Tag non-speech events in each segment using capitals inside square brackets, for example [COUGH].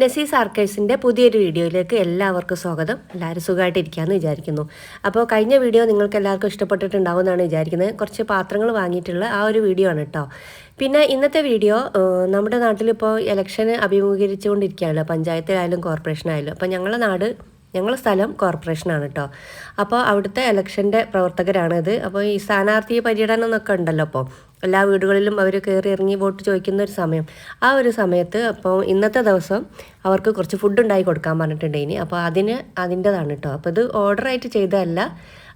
നസീസ് ആർക്കൈവ്സിന്റെ പുതിയൊരു വീഡിയോയിലേക്ക് എല്ലാവർക്കും സ്വാഗതം. എല്ലാവരും സുഖമായിട്ടിരിക്കാമെന്ന് വിചാരിക്കുന്നു. അപ്പോൾ കഴിഞ്ഞ വീഡിയോ നിങ്ങൾക്ക് എല്ലാവർക്കും ഇഷ്ടപ്പെട്ടിട്ടുണ്ടാവും എന്നാണ് വിചാരിക്കുന്നത്. കുറച്ച് പാത്രങ്ങൾ വാങ്ങിയിട്ടുള്ള ആ ഒരു വീഡിയോ ആണ് കേട്ടോ പിന്നെ ഇന്നത്തെ വീഡിയോ നമ്മുടെ നാട്ടിലിപ്പോൾ ഇലക്ഷന് അഭിമുഖീകരിച്ചുകൊണ്ടിരിക്കുകയാണല്ലോ. പഞ്ചായത്തിലായാലും കോർപ്പറേഷനായാലും അപ്പോൾ ഞങ്ങളുടെ നാട് ഞങ്ങളുടെ സ്ഥലം കോർപ്പറേഷനാണ് കേട്ടോ അപ്പോൾ അവിടുത്തെ ഇലക്ഷന്റെ പ്രവർത്തകരാണിത്. അപ്പോൾ ഈ സ്ഥാനാർത്ഥി പര്യടനം എന്നൊക്കെ ഉണ്ടല്ലോ അപ്പോൾ എല്ലാ വീടുകളിലും അവർ കയറി ഇറങ്ങി വോട്ട് ചോദിക്കുന്ന ഒരു സമയം. ആ ഒരു സമയത്ത് അപ്പോൾ ഇന്നത്തെ ദിവസം അവർക്ക് കുറച്ച് ഫുഡ് ഉണ്ടായി കൊടുക്കാൻ പറഞ്ഞിട്ടുണ്ട് ഇനി. അപ്പോൾ അതിന് അതിന്റെതാണ് കേട്ടോ അപ്പോൾ ഇത് ഓർഡറായിട്ട് ചെയ്തതല്ല.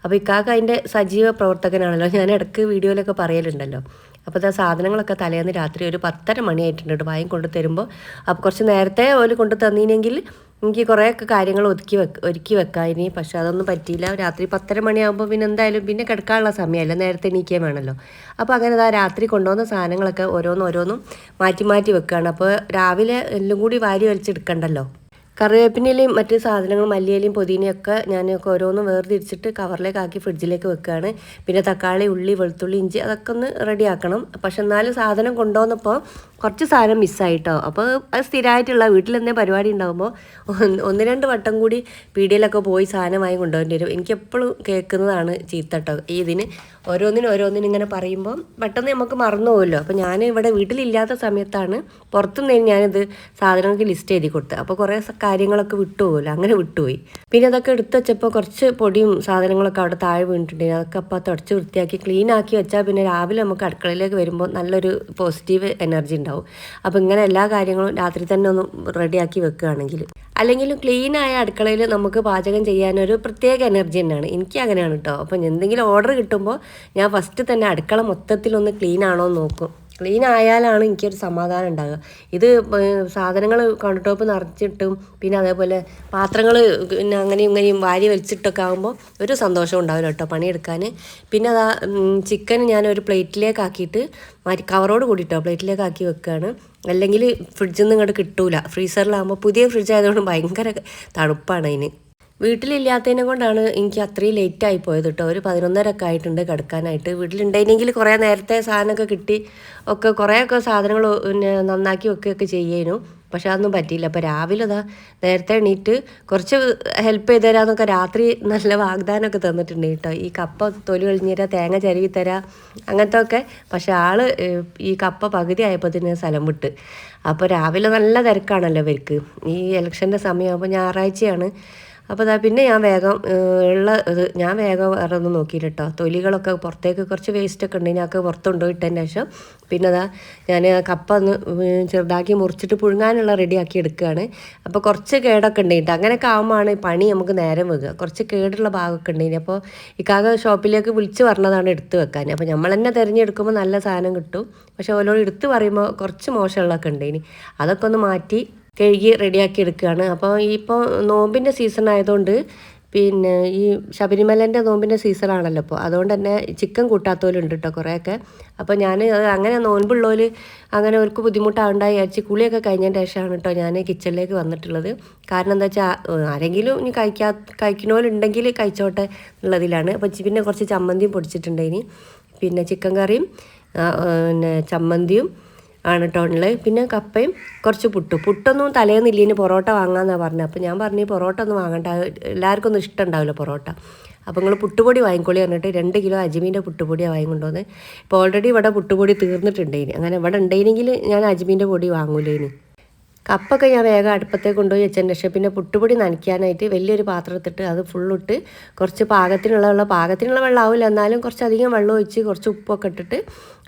അപ്പോൾ ഇക്കാക്ക അതിന്റെ സജീവ പ്രവർത്തകനാണല്ലോ. ഞാൻ ഇടയ്ക്ക് വീഡിയോയിലൊക്കെ പറയലുണ്ടല്ലോ. അപ്പോൾ ആ സാധനങ്ങളൊക്കെ തലേന്ന് രാത്രി ഒരു പത്തര മണിയായിട്ടുണ്ട് വായും കൊണ്ട് തരുമ്പോൾ അപ്പോൾ കുറച്ച് നേരത്തെ ഓൽ കൊണ്ട് തന്നീനെങ്കിൽ എനിക്ക് കുറേയൊക്കെ കാര്യങ്ങൾ ഒതുക്കി വെക്ക ഒരുക്കി വെക്കാം ഇനി. പക്ഷെ അതൊന്നും പറ്റിയില്ല. രാത്രി പത്തര മണിയാകുമ്പോൾ പിന്നെ എന്തായാലും പിന്നെ കിടക്കാനുള്ള സമയമല്ല. നേരത്തെ എണീക്കാൻ വേണമല്ലോ. അപ്പോൾ അങ്ങനെ ഇതാ രാത്രി കൊണ്ടുവന്ന സാധനങ്ങളൊക്കെ ഓരോന്നും ഓരോന്നും മാറ്റി മാറ്റി വെക്കുകയാണ്. അപ്പോൾ രാവിലെ എല്ലാം കൂടി വാരി വലിച്ചെടുക്കണ്ടല്ലോ? കറിവേപ്പിനയിലെയും മറ്റ് സാധനങ്ങളും മല്ലിയിലയും പുതിനയൊക്കെ ഞാനൊക്കെ ഓരോന്നും വേർതിരിച്ചിട്ട് കവറിലേക്ക് ആക്കി ഫ്രിഡ്ജിലേക്ക് വെക്കുകയാണ് പിന്നെ തക്കാളി ഉള്ളി വെളുത്തുള്ളി ഇഞ്ചി അതൊക്കെ ഒന്ന് റെഡിയാക്കണം. പക്ഷെ എന്നാലും സാധനം കൊണ്ടുവന്നപ്പോൾ കുറച്ച് സാധനം മിസ്സായിട്ടോ. അപ്പോൾ അത് സ്ഥിരമായിട്ടുള്ള വീട്ടിൽ പരിപാടി ഉണ്ടാകുമ്പോൾ ഒന്ന് രണ്ട് വട്ടം കൂടി പീടികയിലൊക്കെ പോയി സാധനം വാങ്ങി കൊണ്ടുപോകേണ്ടി വരും. എനിക്ക് എപ്പോഴും കേൾക്കുന്നതാണ് ചീത്തട്ടോ ഈ ഇതിന്. ഓരോന്നിനും ഓരോന്നിനും ഇങ്ങനെ പറയുമ്പോൾ പെട്ടെന്ന് നമുക്ക് മറന്നു പോകുമല്ലോ അപ്പോൾ ഞാൻ ഇവിടെ വീട്ടിലില്ലാത്ത സമയത്താണ് പുറത്തുനിന്ന് ഞാനിത് സാധനങ്ങൾക്ക് ലിസ്റ്റ് എഴുതി കൊടുത്തത്. അപ്പോൾ കുറേ കാര്യങ്ങളൊക്കെ വിട്ടുപോകുമല്ലോ. അങ്ങനെ വിട്ടുപോയി. പിന്നെ അതൊക്കെ എടുത്ത് വെച്ചപ്പോൾ കുറച്ച് പൊടിയും സാധനങ്ങളൊക്കെ അവിടെ താഴെ വീണിട്ടുണ്ടെങ്കിൽ അതൊക്കെ അപ്പോൾ തുടച്ച് വൃത്തിയാക്കി ക്ലീൻ ആക്കി വെച്ചാൽ പിന്നെ രാവിലെ നമുക്ക് അടുക്കളയിലേക്ക് വരുമ്പോൾ നല്ലൊരു പോസിറ്റീവ് എനർജി ഉണ്ടാവും. അപ്പോൾ ഇങ്ങനെ എല്ലാ കാര്യങ്ങളും രാത്രി തന്നെ ഒന്ന് റെഡിയാക്കി വെക്കുകയാണെങ്കിൽ. അല്ലെങ്കിലും ക്ലീനായ അടുക്കളയിൽ നമുക്ക് പാചകം ചെയ്യാനൊരു പ്രത്യേക എനർജി തന്നെയാണ്. എനിക്ക് അങ്ങനെയാണ് കേട്ടോ അപ്പം എന്തെങ്കിലും ഓർഡർ കിട്ടുമ്പോൾ ഞാൻ ഫസ്റ്റ് തന്നെ അടുക്കള മൊത്തത്തിലൊന്ന് ക്ലീൻ ആണോ എന്ന് നോക്കും. ക്ലീൻ ആയാലാണ് എനിക്കൊരു സമാധാനം ഉണ്ടാകുക ഇത് സാധനങ്ങൾ കൗണ്ടർ ടോപ്പ് നിറച്ചിട്ടും പിന്നെ അതേപോലെ പാത്രങ്ങൾ പിന്നെ അങ്ങനെയും ഇങ്ങനെയും വാരി വലിച്ചിട്ടൊക്കെ ആകുമ്പോൾ ഒരു സന്തോഷം ഉണ്ടാവില്ല കേട്ടോ പണിയെടുക്കാൻ പിന്നെ അതാ ചിക്കൻ ഞാൻ ഒരു പ്ലേറ്റിലേക്ക് ആക്കിയിട്ട് മാറ്റി കവറോട് കൂടിയിട്ടോ പ്ലേറ്റിലേക്ക് ആക്കി വെക്കുകയാണ് അല്ലെങ്കിൽ ഫ്രിഡ്ജിൽ നിന്ന് ഇങ്ങോട്ട് കിട്ടൂല. ഫ്രീസറിലാകുമ്പോൾ പുതിയ ഫ്രിഡ്ജ് ആയതുകൊണ്ട് ഭയങ്കര തണുപ്പാണ് അതിന്. വീട്ടിലില്ലാത്തതിനെ കൊണ്ടാണ് എനിക്ക് അത്രയും ആയി പോയത് കേട്ടോ ഒരു പതിനൊന്നരൊക്കെ ആയിട്ടുണ്ട് കിടക്കാനായിട്ട്. വീട്ടിലുണ്ടായിരുന്നെങ്കിൽ കുറേ നേരത്തെ സാധനമൊക്കെ കിട്ടി ഒക്കെ കുറേയൊക്കെ സാധനങ്ങൾ പിന്നെ നന്നാക്കി വെക്കുകയൊക്കെ ചെയ്യേനു. പക്ഷെ അതൊന്നും പറ്റിയില്ല. അപ്പോൾ രാവിലെ അതാ നേരത്തെ എണീറ്റ് കുറച്ച് ഹെൽപ്പ് ചെയ്ത് തരാമെന്നൊക്കെ രാത്രി നല്ല വാഗ്ദാനമൊക്കെ തന്നിട്ടുണ്ട് കേട്ടോ ഈ കപ്പ തൊലി കഴിഞ്ഞ് തരാം തേങ്ങ ചരുവി തരാം അങ്ങനത്തെ ഒക്കെ പക്ഷെ ആൾ ഈ കപ്പ പകുതി ആയപ്പോൾ തന്നെ സ്ഥലം വിട്ട്. അപ്പോൾ രാവിലെ നല്ല തിരക്കാണല്ലോ ഇവർക്ക്. ഈ ഇലക്ഷന്റെ സമയമാകുമ്പോൾ ഞായറാഴ്ചയാണ്. അപ്പോൾ അതാ പിന്നെ ഞാൻ വേഗം ഉള്ള ഇത് ഞാൻ വേഗം വേറെ ഒന്ന് നോക്കിയിട്ട് കേട്ടോ തൊലികളൊക്കെ പുറത്തേക്ക് കുറച്ച് വേസ്റ്റൊക്കെ ഉണ്ട് ഞങ്ങൾക്ക് പുറത്തുണ്ടോ ഇട്ടതിന്റെ ശേഷം. പിന്നെ അതാ ഞാൻ കപ്പ ഒന്ന് ചെറുതാക്കി മുറിച്ചിട്ട് പുഴുങ്ങാനുള്ള റെഡിയാക്കി എടുക്കുകയാണ് അപ്പോൾ കുറച്ച് കേടൊക്കെ ഉണ്ടായിട്ട് അങ്ങനെയൊക്കെ ആകുമ്പോഴാണ് പണി നമുക്ക് നേരം വെക്കുക കുറച്ച് കേടുള്ള ഭാഗമൊക്കെ ഉണ്ടെങ്കിൽ അപ്പോൾ ഇക്കാക ഷോപ്പിലേക്ക് വിളിച്ച് പറഞ്ഞതാണ് എടുത്ത് വെക്കാൻ. അപ്പോൾ നമ്മൾ തന്നെ തിരഞ്ഞെടുക്കുമ്പോൾ നല്ല സാധനം കിട്ടും. പക്ഷേ ഓരോട് എടുത്ത് പറയുമ്പോൾ കുറച്ച് മോശമുള്ളതൊക്കെ ഉണ്ടെങ്കിൽ അതൊക്കെ ഒന്ന് മാറ്റി കഴുകി റെഡിയാക്കി എടുക്കുകയാണ്. അപ്പോൾ ഇപ്പോൾ നോമ്പിന്റെ സീസൺ ആയതുകൊണ്ട് പിന്നെ ഈ ശബരിമലേന്റെ നോമ്പിന്റെ സീസണാണല്ലോ അപ്പോൾ അതുകൊണ്ട് തന്നെ ചിക്കൻ കൂട്ടാത്തവരുണ്ട് കേട്ടോ കുറേയൊക്കെ. അപ്പോൾ ഞാൻ അങ്ങനെ നോൻപുള്ളവർ അങ്ങനെ അവർക്ക് ബുദ്ധിമുട്ടാവണ്ടായി വിചാരിച്ച് കുളിയൊക്കെ കഴിഞ്ഞതിന്റെ ശേഷമാണ് കേട്ടോ ഞാൻ കിച്ചണിലേക്ക് വന്നിട്ടുള്ളത്. കാരണം എന്താ വെച്ചാൽ ആരെങ്കിലും ഇനി കഴിക്കാ കഴിക്കണവരുണ്ടെങ്കിൽ കഴിച്ചോട്ടെ എന്നുള്ളതിലാണ്. അപ്പോൾ പിന്നെ കുറച്ച് ചമ്മന്തിയും പൊടിച്ചിട്ടുണ്ട് ഇനി പിന്നെ ചിക്കൻ കറിയും പിന്നെ ചമ്മന്തിയും ആണ് കേട്ടോ ഉള്ളത്. പിന്നെ കപ്പയും കുറച്ച് പുട്ട്. പുട്ടൊന്നും തലേന്നില്ലിന് പൊറോട്ട വാങ്ങാമെന്നാണ് പറഞ്ഞത് അപ്പോൾ ഞാൻ പറഞ്ഞു പൊറോട്ട ഒന്നും വാങ്ങണ്ട. എല്ലാവർക്കും ഒന്നും ഇഷ്ടമുണ്ടാവില്ല പൊറോട്ട. അപ്പോൾ നിങ്ങൾ പുട്ടുപൊടി വാങ്ങിക്കോളി പറഞ്ഞിട്ട് രണ്ട് കിലോ അജ്മീന്റെ പുട്ടുപൊടിയാണ് വാങ്ങിക്കൊണ്ടുവന്ന് ഇപ്പോൾ ഓൾറെഡി ഇവിടെ പുട്ടുപൊടി തീർന്നിട്ടുണ്ട് ഇനി അങ്ങനെ ഇവിടെ ഉണ്ടെങ്കിൽ ഞാൻ അജ്മീന്റെ പൊടി വാങ്ങൂലേനി. കപ്പൊക്കെ ഞാൻ വേഗം അടുപ്പത്തേക്ക് കൊണ്ടുപോയി വെച്ചതിന് ശേഷം പിന്നെ പുട്ടുപൊടി നനയ്ക്കാനായിട്ട് വലിയൊരു പാത്രം എടുത്തിട്ട് അത് ഫുള്ളിട്ട് കുറച്ച് പാകത്തിനുള്ള വെള്ളം. പാകത്തിനുള്ള വെള്ളം ആവില്ല. എന്നാലും കുറച്ചധികം വെള്ളം ഒഴിച്ച് കുറച്ച് ഉപ്പൊക്കെ ഇട്ടിട്ട്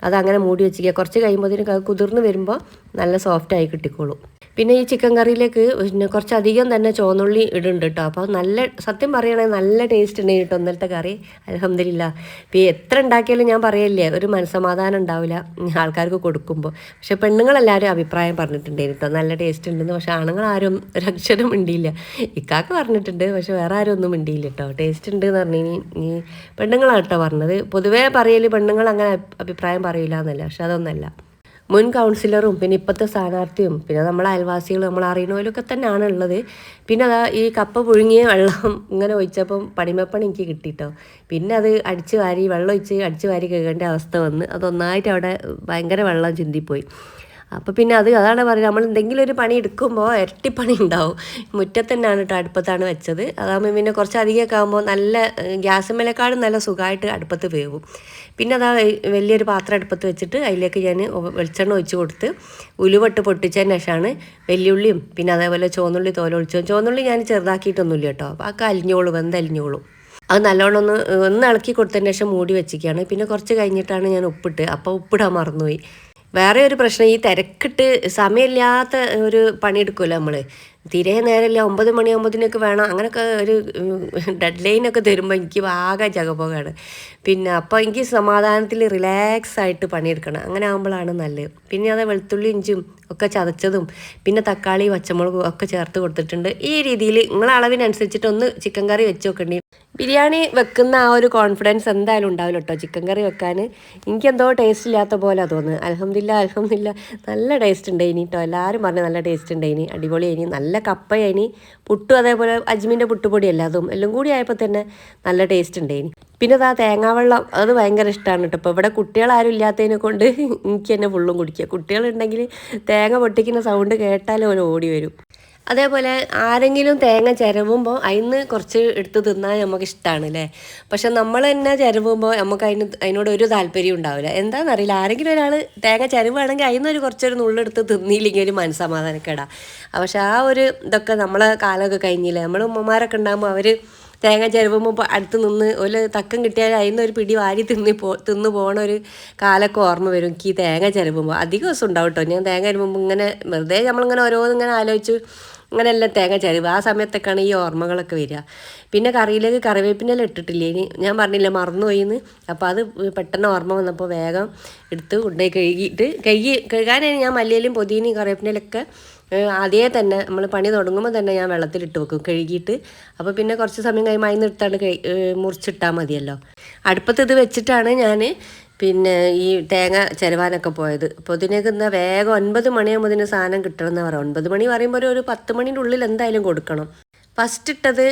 അത് അങ്ങനെ മൂടി വെച്ചിരിക്കുക. കുറച്ച് കഴിയുമ്പോഴത്തേനും അത് കുതിർന്ന് വരുമ്പോൾ നല്ല സോഫ്റ്റായി കിട്ടിക്കോളും. പിന്നെ ഈ ചിക്കൻ കറിയിലേക്ക് പിന്നെ കുറച്ചധികം തന്നെ ചുവന്നുള്ളി ഇടുന്നുണ്ട് കേട്ടോ. അപ്പോൾ നല്ല സത്യം പറയുകയാണെങ്കിൽ നല്ല ടേസ്റ്റ് ഉണ്ട് കേട്ടോ ഇന്നലത്തെ കറി. അലഹമില്ല ഇപ്പോൾ എത്ര ഉണ്ടാക്കിയാലും ഞാൻ പറയല്ലേ ഒരു മനസ്സമാധാനം ഉണ്ടാവില്ല ആൾക്കാർക്ക് കൊടുക്കുമ്പോൾ. പക്ഷെ പെണ്ണുങ്ങളെല്ലാവരും അഭിപ്രായം പറഞ്ഞിട്ടുണ്ടായിരുന്നു കേട്ടോ. നല്ല ടേസ്റ്റ് ഉണ്ടെന്ന്. പക്ഷെ ആണുങ്ങൾ ആരും ഒരു അക്ഷരം മിണ്ടിയില്ല. ഇക്കാക്ക് പറഞ്ഞിട്ടുണ്ട് പക്ഷെ വേറെ ആരും ഒന്നും മിണ്ടിയില്ല കേട്ടോ. ടേസ്റ്റ് ഉണ്ട് എന്ന് പറഞ്ഞു ഈ പെണ്ണുങ്ങളാണ് കേട്ടോ പറഞ്ഞത്. പൊതുവേ പറയൽ പെണ്ണുങ്ങൾ അങ്ങനെ അഭിപ്രായം പറയില്ല എന്നല്ല. പക്ഷെ അതൊന്നല്ല. മുൻ കൗൺസിലറും പിന്നെ ഇപ്പോഴത്തെ സ്ഥാനാർത്ഥിയും പിന്നെ നമ്മളെ അയൽവാസികൾ നമ്മൾ അറിയണവരൊക്കെ തന്നെയാണ് ഉള്ളത്. പിന്നെ അതാ ഈ കപ്പ പുഴുങ്ങിയ വെള്ളം ഇങ്ങനെ ഒഴിച്ചപ്പം പണിമപ്പണി എനിക്ക് കിട്ടിട്ടോ. പിന്നെ അത് അടിച്ചു വാരി വെള്ളം ഒഴിച്ച് അടിച്ചു വാരി കേൾക്കേണ്ട അവസ്ഥ വന്ന്. അതൊന്നായിട്ട് അവിടെ ഭയങ്കര വെള്ളം ചിന്തിപ്പോയി. അപ്പോൾ പിന്നെ അത് അതാണ് പറയുന്നത് നമ്മൾ എന്തെങ്കിലും ഒരു പണി എടുക്കുമ്പോൾ ഇരട്ടിപ്പണി പണി ഉണ്ടാവും. മുറ്റത്ത് തന്നെയാണ് കേട്ടോ അടുപ്പത്താണ് വെച്ചത്. അതാകുമ്പോൾ പിന്നെ കുറച്ച് അധികമൊക്കെ ആകുമ്പോൾ നല്ല ഗ്യാസ് മേലേക്കാളും നല്ല സുഖമായിട്ട് അടുപ്പത്ത് വേവും. പിന്നെ അതാ വലിയൊരു പാത്രം അടുപ്പത്ത് വെച്ചിട്ട് അതിലേക്ക് ഞാൻ വെളിച്ചെണ്ണ ഒഴിച്ച് കൊടുത്ത് ഉലുവട്ട് പൊട്ടിച്ചതിന് ശേഷമാണ് വെല്ലുള്ളിയും പിന്നെ അതേപോലെ ചുവന്നുള്ളി തോലൊഴിച്ചു ചുവന്നുള്ളി ഞാൻ ചെറുതാക്കിയിട്ടൊന്നുമില്ല കേട്ടോ അപ്പോൾ ആ അലിഞ്ഞോളും വെന്തലിഞ്ഞോളും. അത് നല്ലോണം ഒന്ന് ഒന്ന് ഇളക്കി കൊടുത്തതിന് ശേഷം മൂടി വെച്ചിരിക്കുകയാണ്. പിന്നെ കുറച്ച് കഴിഞ്ഞിട്ടാണ് ഞാൻ ഉപ്പിട്ട് അപ്പോൾ ഉപ്പിടാൻ മറന്നുപോയി. വേറെ ഒരു പ്രശ്നം ഈ തിരക്കിട്ട് സമയമില്ലാത്ത ഒരു പണിയെടുക്കുമല്ലോ നമ്മൾ തീരെ നേരമില്ല ഒമ്പത് മണിയാകുമ്പോഴത്തേനൊക്കെ വേണം. അങ്ങനെയൊക്കെ ഒരു ഡെഡ് ലൈനൊക്കെ തരുമ്പോൾ എനിക്ക് ആകെ ജഗപോകാണ് പിന്നെ അപ്പോൾ എനിക്ക് സമാധാനത്തിൽ റിലാക്സ് ആയിട്ട് പണിയെടുക്കണം. അങ്ങനെ ആകുമ്പോഴാണ് നല്ലത്. പിന്നെ അത് വെളുത്തുള്ളി ഇഞ്ചും ഒക്കെ ചതച്ചതും പിന്നെ തക്കാളി പച്ചമുളകും ഒക്കെ ചേർത്ത് കൊടുത്തിട്ടുണ്ട്. ഈ രീതിയിൽ നിങ്ങളെ അളവിനനുസരിച്ചിട്ട് ഒന്ന് ചിക്കൻ കറി വെച്ച് നോക്കേണ്ടി? ബിരിയാണി വെക്കുന്ന ആ ഒരു കോൺഫിഡൻസ് എന്തായാലും ഉണ്ടാവില്ല കേട്ടോ ചിക്കൻ കറി വെക്കാൻ. എനിക്കെന്തോ ടേസ്റ്റ് ഇല്ലാത്ത പോലെ തോന്നുന്നു. അലഹമില്ല അലഹമില്ല നല്ല ടേസ്റ്റ് ഉണ്ട് ഇനി കേട്ടോ എല്ലാവരും പറഞ്ഞു നല്ല ടേസ്റ്റ് ഉണ്ട് ഇനി അടിപൊളി ഇനി നല്ല കപ്പയിനി. പുട്ടും അതേപോലെ അജ്മീന്റെ പുട്ടുപൊടിയല്ല അതും. എല്ലാം കൂടി ആയപ്പോൾ തന്നെ നല്ല ടേസ്റ്റ് ഉണ്ട് ഇനി പിന്നെ അത് ആ തേങ്ങാവെള്ളം. അത് ഭയങ്കര ഇഷ്ടമാണ് കേട്ടോ ഇപ്പോൾ ഇവിടെ കുട്ടികളാരും ഇല്ലാത്തതിനെ കൊണ്ട് [LAUGHS] എനിക്ക് തന്നെ ഫുള്ളും കുടിക്കുക കുട്ടികളുണ്ടെങ്കിൽ തേങ്ങ പൊട്ടിക്കുന്ന സൗണ്ട് കേട്ടാലും അവർ ഓടി വരും. അതേപോലെ ആരെങ്കിലും തേങ്ങ ചിരവുമ്പോൾ അതിന് കുറച്ച് എടുത്ത് തിന്നാൽ നമുക്ക് ഇഷ്ടമാണ് അല്ലേ പക്ഷെ നമ്മൾ തന്നെ ചിരവുമ്പോൾ നമുക്ക് അതിന് അതിനോട് ഒരു താല്പര്യം ഉണ്ടാവില്ല എന്താണെന്നറിയില്ല ആരെങ്കിലും ഒരാൾ തേങ്ങ ചിരവുകയാണെങ്കിൽ നിന്നൊരു കുറച്ചൊരു നുള്ളെടുത്ത് തിന്നിയില്ലെങ്കിൽ ഒരു മനസ്സമാധാനക്കേടാ. പക്ഷെ ആ ഒരു ഇതൊക്കെ നമ്മളെ കാലമൊക്കെ കഴിഞ്ഞില്ലേ? നമ്മൾ ഉമ്മമാരൊക്കെ ഉണ്ടാകുമ്പോൾ അവർ തേങ്ങ ചിരവുമ്പോൾ അടുത്ത് നിന്ന് ഒരു തക്കം കിട്ടിയാൽ അതിൽ ഒരു പിടി വാരി തിന്നി പോ തിന്ന് പോണ ഒരു കാലൊക്കെ ഓർമ്മ വരും. എനിക്ക് തേങ്ങ ചിരവുമ്പോൾ അധികം ദിവസം ഉണ്ടാവും കേട്ടോ ഞാൻ തേങ്ങ ചിരവുമ്പോൾ ഇങ്ങനെ വെറുതെ നമ്മളിങ്ങനെ ഓരോന്നിങ്ങനെ ആലോചിച്ച് അങ്ങനെയെല്ലാം തേങ്ങ ചരിവ്. ആ സമയത്തൊക്കെയാണ് ഈ ഓർമ്മകളൊക്കെ വരിക. പിന്നെ കറിയിലേക്ക് കറിവേപ്പിനെല്ലാം ഇട്ടിട്ടില്ലേ? ഇനി ഞാൻ പറഞ്ഞില്ല മറന്നുപോയിന്ന്. അപ്പോൾ അത് പെട്ടെന്ന് ഓർമ്മ വന്നപ്പോൾ വേഗം എടുത്ത് കൊണ്ടുപോയി കഴുകിയിട്ട് കഴുകി കഴുകാനായി. ഞാൻ മല്ലിയിലും പൊതിനയും കറിവേപ്പിനൊക്കെ അതേ തന്നെ നമ്മൾ പണി തുടങ്ങുമ്പോൾ തന്നെ ഞാൻ വെള്ളത്തിലിട്ട് വെക്കും കഴുകിയിട്ട്. അപ്പോൾ പിന്നെ കുറച്ച് സമയം കഴിയുമ്പോൾ അതിന് എടുത്താണ് മുറിച്ചിട്ടാൽ മതിയല്ലോ. അടുപ്പത്ത് ഇത് വെച്ചിട്ടാണ് ഞാൻ പിന്നെ ഈ തേങ്ങ ചിരവാനൊക്കെ പോയത്. അപ്പോൾ ഇതിനൊക്കെ ഇന്ന് വേഗം ഒൻപത് മണിയാകുമ്പോൾ ഇതിന് സാധനം കിട്ടണമെന്ന് പറയാം. ഒൻപത് മണി പറയുമ്പോൾ ഒരു പത്ത് മണിന്റെ ഉള്ളിൽ എന്തായാലും കൊടുക്കണം. ഫസ്റ്റ് ഇട്ടത്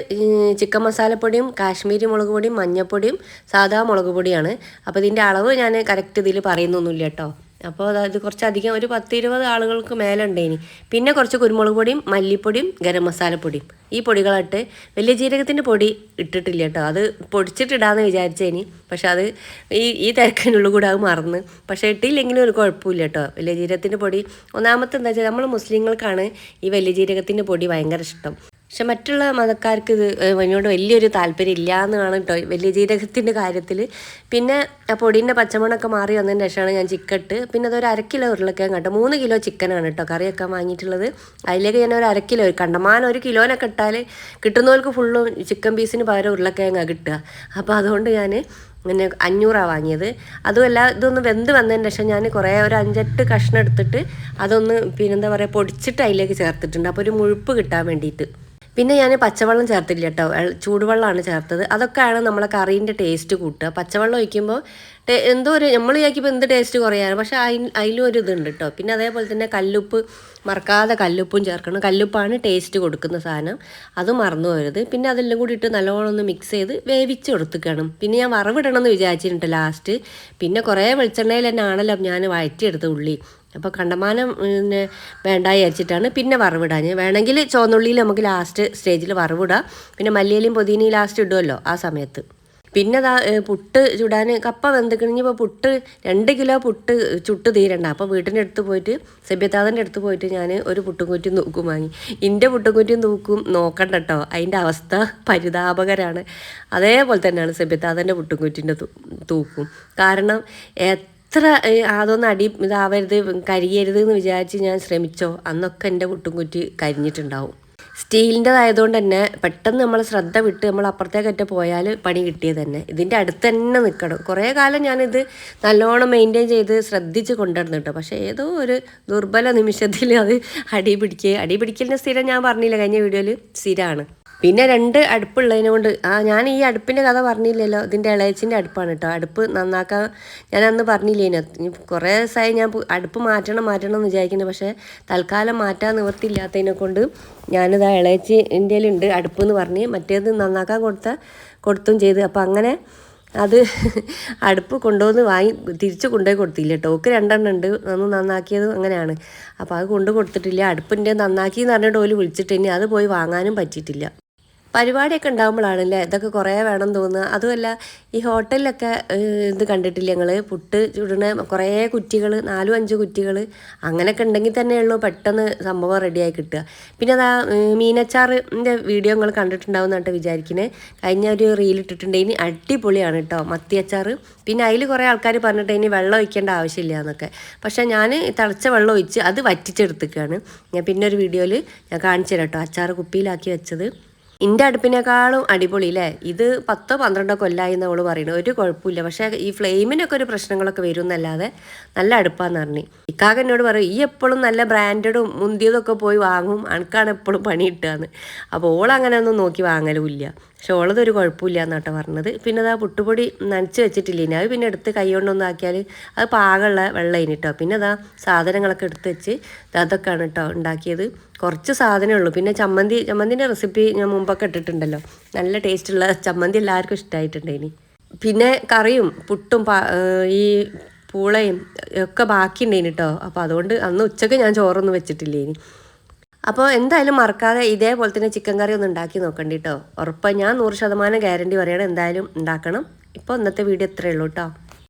ചിക്കൻ മസാലപ്പൊടിയും കാശ്മീരി മുളക് പൊടിയും മഞ്ഞൾപ്പൊടിയും സാധാ മുളക് പൊടിയാണ്. അപ്പോൾ ഇതിന്റെ അളവ് ഞാൻ കറക്റ്റ് ഇതിൽ പറയുന്നൊന്നുമില്ല കേട്ടോ അപ്പോൾ അതായത് കുറച്ചധികം ഒരു പത്ത് ഇരുപത് ആളുകൾക്ക് മേലെ ഇനി. പിന്നെ കുറച്ച് കുരുമുളക് പൊടിയും മല്ലിപ്പൊടിയും ഗരം മസാലപ്പൊടിയും. ഈ പൊടികളിട്ട് വലിയ ജീരകത്തിന്റെ പൊടി ഇട്ടിട്ടില്ല കേട്ടോ. അത് പൊടിച്ചിട്ടിടാന്ന് വിചാരിച്ചേനി പക്ഷെ അത് ഈ ഈ തിരക്കിനുള്ളിൽ കൂടെ അത് മറന്ന്. പക്ഷേ ഇട്ടില്ലെങ്കിലും ഒരു കുഴപ്പമില്ല കേട്ടോ. വലിയ ജീരകത്തിന്റെ പൊടി. ഒന്നാമത്തെ എന്താ വെച്ചാൽ നമ്മൾ മുസ്ലിങ്ങൾക്കാണ് ഈ വലിയ ജീരകത്തിന്റെ പൊടി ഭയങ്കര ഇഷ്ടം. പക്ഷെ മറ്റുള്ള മതക്കാർക്ക് ഇത് അതിനോട് വലിയൊരു താല്പര്യം ഇല്ല എന്നാണ് കേട്ടോ വലിയ ജീരകത്തിന്റെ കാര്യത്തിൽ പിന്നെ ആ പൊടീന്റെ പച്ചമണമൊക്കെ മാറി വന്നതിന് ശേഷമാണ് ഞാൻ ചിക്കൻ ഇട്ട് പിന്നെ അതൊരു അര കിലോ ഉരുളക്കിഴങ്ങ് കേട്ടോ. മൂന്ന് കിലോ ചിക്കനാണ് കേട്ടോ കറിയൊക്കെ വാങ്ങിയിട്ടുള്ളത്. അതിലേക്ക് ഞാൻ ഒരു അര കിലോ കണ്ടമാനം ഒരു കിലോനൊക്കെ ഇട്ടാൽ കിട്ടുന്നവർക്ക് ഫുള്ളും ചിക്കൻ പീസിന് പകരം ഉരുളക്കിഴങ്ങാണ് കിട്ടുക. അപ്പോൾ അതുകൊണ്ട് ഞാൻ പിന്നെ അഞ്ഞൂറാണ് വാങ്ങിയത്. അതുമല്ല ഇതൊന്ന് വെന്ത് വന്നതിന് ശേഷം ഞാൻ കുറേ ഒരു അഞ്ചെട്ട് കഷ്ണം എടുത്തിട്ട് അതൊന്ന് പിന്നെന്താ പറയുക പൊടിച്ചിട്ട് അതിലേക്ക് ചേർത്തിട്ടുണ്ട്. അപ്പോൾ ഒരു മുഴുപ്പ് കിട്ടാൻ വേണ്ടിയിട്ട്. പിന്നെ ഞാൻ പച്ചവെള്ളം ചേർത്തില്ല കേട്ടോ. ചൂടുവെള്ളമാണ് ചേർത്തത്. അതൊക്കെയാണ് നമ്മളെ കറീന്റെ ടേസ്റ്റ് കൂട്ടുക. പച്ചവെള്ളം ഒഴിക്കുമ്പോൾ എന്തോ ഒരു നമ്മൾ വിചാരിക്കുമ്പോൾ എന്ത് ടേസ്റ്റ് കുറയാറ്. പക്ഷേ അതിന് അതിലും ഒരു ഇതുണ്ട് കേട്ടോ. പിന്നെ അതേപോലെ തന്നെ കല്ലുപ്പ് മറക്കാതെ കല്ലുപ്പും ചേർക്കണം. കല്ലുപ്പാണ് ടേസ്റ്റ് കൊടുക്കുന്ന സാധനം. അത് മറന്നു പോരുത് പിന്നെ അതെല്ലാം കൂടി ഇട്ട് നല്ലോണം ഒന്ന് മിക്സ് ചെയ്ത് വേവിച്ച് കൊടുത്തുക്കണം. പിന്നെ ഞാൻ വറവിടണം എന്ന് വിചാരിച്ചിട്ടുണ്ട് ലാസ്റ്റ് പിന്നെ കുറേ വെളിച്ചെണ്ണയിൽ തന്നെ ആണല്ലോ ഞാൻ വഴറ്റിയെടുത്ത ഉള്ളി. അപ്പോൾ കണ്ടമാനം പിന്നെ വേണ്ടായി വിചാരിച്ചിട്ടാണ് പിന്നെ വറവിടാൻ വേണമെങ്കിൽ ചുവന്നുള്ളിയിൽ നമുക്ക് ലാസ്റ്റ് സ്റ്റേജിൽ വറവിടാം. പിന്നെ മല്ലിയിലും പൊതിനയും ലാസ്റ്റ് ഇടുമല്ലോ ആ സമയത്ത്. പിന്നെ ദാ പുട്ട് ചുടാൻ കപ്പ വെന്തിക്കണിഞ്ഞപ്പോൾ പുട്ട് രണ്ട് കിലോ പുട്ട് ചുട്ട് തീരണ്ട. അപ്പോൾ വീട്ടിന്റെ അടുത്ത് പോയിട്ട് സഭ്യതാതന്റെ അടുത്ത് പോയിട്ട് ഞാൻ ഒരു പുട്ടുംകുറ്റി തൂക്കും വാങ്ങി. എന്റെ പുട്ടുംകുറ്റിയും തൂക്കും നോക്കണ്ട കേട്ടോ അതിന്റെ അവസ്ഥ പരിതാപകരമാണ് അതേപോലെ തന്നെയാണ് സഭ്യതാതന്റെ പുട്ടുംകുറ്റിന്റെ തൂക്കും. കാരണം എത്ര അതൊന്ന് അടി ഇതാവരുത് കരിയരുത് എന്ന് വിചാരിച്ച് ഞാൻ ശ്രമിച്ചോ? അന്നൊക്കെ എന്റെ പുട്ടുംകുറ്റി കരിഞ്ഞിട്ടുണ്ടാവും. സ്റ്റീലിന്റെതായതുകൊണ്ട് തന്നെ പെട്ടെന്ന് നമ്മൾ ശ്രദ്ധ വിട്ട് നമ്മൾ അപ്പുറത്തേക്കറ്റ പോയാൽ പണി കിട്ടിയത് തന്നെ. ഇതിന്റെ അടുത്ത് തന്നെ നിൽക്കണം. കുറേ കാലം ഞാനിത് നല്ലോണം മെയിന്റെയിൻ ചെയ്ത് ശ്രദ്ധിച്ച് കൊണ്ടുവരുന്നു കേട്ടോ. പക്ഷേ ഏതോ ഒരു ദുർബല നിമിഷത്തിൽ അത് അടി പിടിക്കുക അടി പിടിക്കലിന്റെ സ്ഥിരം ഞാൻ പറഞ്ഞില്ല കഴിഞ്ഞ വീഡിയോയിൽ സ്ഥിരമാണ് പിന്നെ രണ്ട് അടുപ്പുള്ളതിനെ കൊണ്ട് ആ ഞാൻ ഈ അടുപ്പിന്റെ കഥ പറഞ്ഞില്ലല്ലോ. ഇതിന്റെ ഇളയച്ചിന്റെ അടുപ്പാണ് കേട്ടോ അടുപ്പ് നന്നാക്കാൻ ഞാൻ അന്ന് പറഞ്ഞില്ലേനോ. കുറേ ദിവസമായി ഞാൻ അടുപ്പ് മാറ്റണം മാറ്റണം എന്ന് വിചാരിക്കുന്നത് പക്ഷേ തൽക്കാലം മാറ്റാൻ നിവർത്തിയില്ലാത്തതിനെ കൊണ്ട് ഞാനിത് ഇളയച്ചി ഇന്ത്യയിലുണ്ട്. അടുപ്പ് എന്ന് പറഞ്ഞ് മറ്റേത് നന്നാക്കാൻ കൊടുത്ത കൊടുത്തും ചെയ്ത്. അപ്പം അങ്ങനെ അത് [LAUGHS] അടുപ്പ് കൊണ്ടുവന്ന് വാങ്ങി തിരിച്ച് കൊണ്ടുപോയി കൊടുത്തില്ല ടോക്ക് രണ്ടെണ്ണം ഉണ്ട്. ഒന്ന് നന്നാക്കിയത് അങ്ങനെയാണ്. അപ്പോൾ അത് കൊണ്ടു കൊടുത്തിട്ടില്ല. അടുപ്പിന്റെ നന്നാക്കി എന്ന് പറഞ്ഞിട്ട് ഓൽ വിളിച്ചിട്ട് ഇനി അത് പോയി വാങ്ങാനും പറ്റിയിട്ടില്ല. പരിപാടിയൊക്കെ ഉണ്ടാകുമ്പോഴാണല്ലേ ഇതൊക്കെ കുറേ വേണം തോന്നുക. അതുമല്ല ഈ ഹോട്ടലിലൊക്കെ ഇത് കണ്ടിട്ടില്ല ഞങ്ങൾ പുട്ട് ചുടണ കുറേ കുറ്റികൾ നാലും അഞ്ച് കുറ്റികൾ അങ്ങനെയൊക്കെ ഉണ്ടെങ്കിൽ തന്നെയുള്ളൂ പെട്ടെന്ന് സംഭവം റെഡിയായി കിട്ടുക. പിന്നെ അതാ മീനച്ചാറിന്റെ വീഡിയോ നിങ്ങൾ കണ്ടിട്ടുണ്ടാവും എന്നിട്ട് വിചാരിക്കുന്നത് കഴിഞ്ഞ ഒരു റീൽ ഇട്ടിട്ടുണ്ട്. ഇനി അടിപൊളിയാണ് കേട്ടോ മത്തി അച്ചാർ പിന്നെ അതിൽ കുറേ ആൾക്കാർ പറഞ്ഞിട്ട് ഇനി വെള്ളം ഒഴിക്കേണ്ട ആവശ്യമില്ല എന്നൊക്കെ. പക്ഷേ ഞാൻ തിളച്ച വെള്ളം ഒഴിച്ച് അത് വറ്റിച്ചെടുത്തേക്കാണ്. ഞാൻ പിന്നെ ഒരു വീഡിയോയിൽ ഞാൻ കാണിച്ചു തരാം കേട്ടോ അച്ചാർ കുപ്പിയിലാക്കി വെച്ചത്. ഇന്റെ അടുപ്പിനേക്കാളും അടിപൊളി അല്ലേ ഇത് പത്തോ പന്ത്രണ്ടോ കൊല്ലായി എന്ന് അവൾ പറയുന്നത് ഒരു കുഴപ്പമില്ല. പക്ഷേ ഈ ഫ്ലെയിമിനൊക്കെ ഒരു പ്രശ്നങ്ങളൊക്കെ വരും എന്നല്ലാതെ നല്ല അടുപ്പാന്ന് പറഞ്ഞു. ഇക്കാക്ക എന്നോട് പറയും ഈ എപ്പോഴും നല്ല ബ്രാൻഡഡും മുന്തിയതൊക്കെ പോയി വാങ്ങും. അനക്കാണ് എപ്പോഴും പണി കിട്ടുകയെന്ന് അപ്പോൾ ഓൾ അങ്ങനെ ഒന്നും നോക്കി വാങ്ങലുമില്ല. പക്ഷെ ഓളതൊരു കുഴപ്പമില്ല എന്നാട്ടോ പറഞ്ഞത്. പിന്നെ അതാ പുട്ടുപൊടി നനച്ച് വെച്ചിട്ടില്ല അത് പിന്നെ എടുത്ത് കൈ കൊണ്ടൊന്നും ആക്കിയാൽ അത് പാകമുള്ള വെള്ളം ഇനി കേട്ടോ പിന്നെ അതാ സാധനങ്ങളൊക്കെ എടുത്ത് വെച്ച് അതൊക്കെയാണ് കേട്ടോ ഉണ്ടാക്കിയത്. കുറച്ച് സാധനമേ ഉള്ളൂ. പിന്നെ ചമ്മന്തി ചമ്മന്തിന്റെ റെസിപ്പി ഞാൻ മുമ്പൊക്കെ ഇട്ടിട്ടുണ്ടല്ലോ. നല്ല ടേസ്റ്റുള്ള ചമ്മന്തി എല്ലാവർക്കും ഇഷ്ടമായിട്ടുണ്ട് ഇനി. പിന്നെ കറിയും പുട്ടും ഈ പൂളയും ഒക്കെ ബാക്കിയുണ്ടേനി കേട്ടോ അപ്പോൾ അതുകൊണ്ട് അന്ന് ഉച്ചയ്ക്ക് ഞാൻ ചോറൊന്നും വെച്ചിട്ടില്ല ഇനി. അപ്പോൾ എന്തായാലും മറക്കാതെ ഇതേപോലെ തന്നെ ചിക്കൻ കറി ഒന്ന് ഉണ്ടാക്കി നോക്കണ്ട കേട്ടോ ഉറപ്പാണ് ഞാൻ നൂറ് ശതമാനം ഗ്യാരണ്ടി പറയണം എന്തായാലും ഉണ്ടാക്കണം. ഇപ്പോൾ ഇന്നത്തെ വീഡിയോ ഇത്രയേ ഉള്ളൂ കേട്ടോ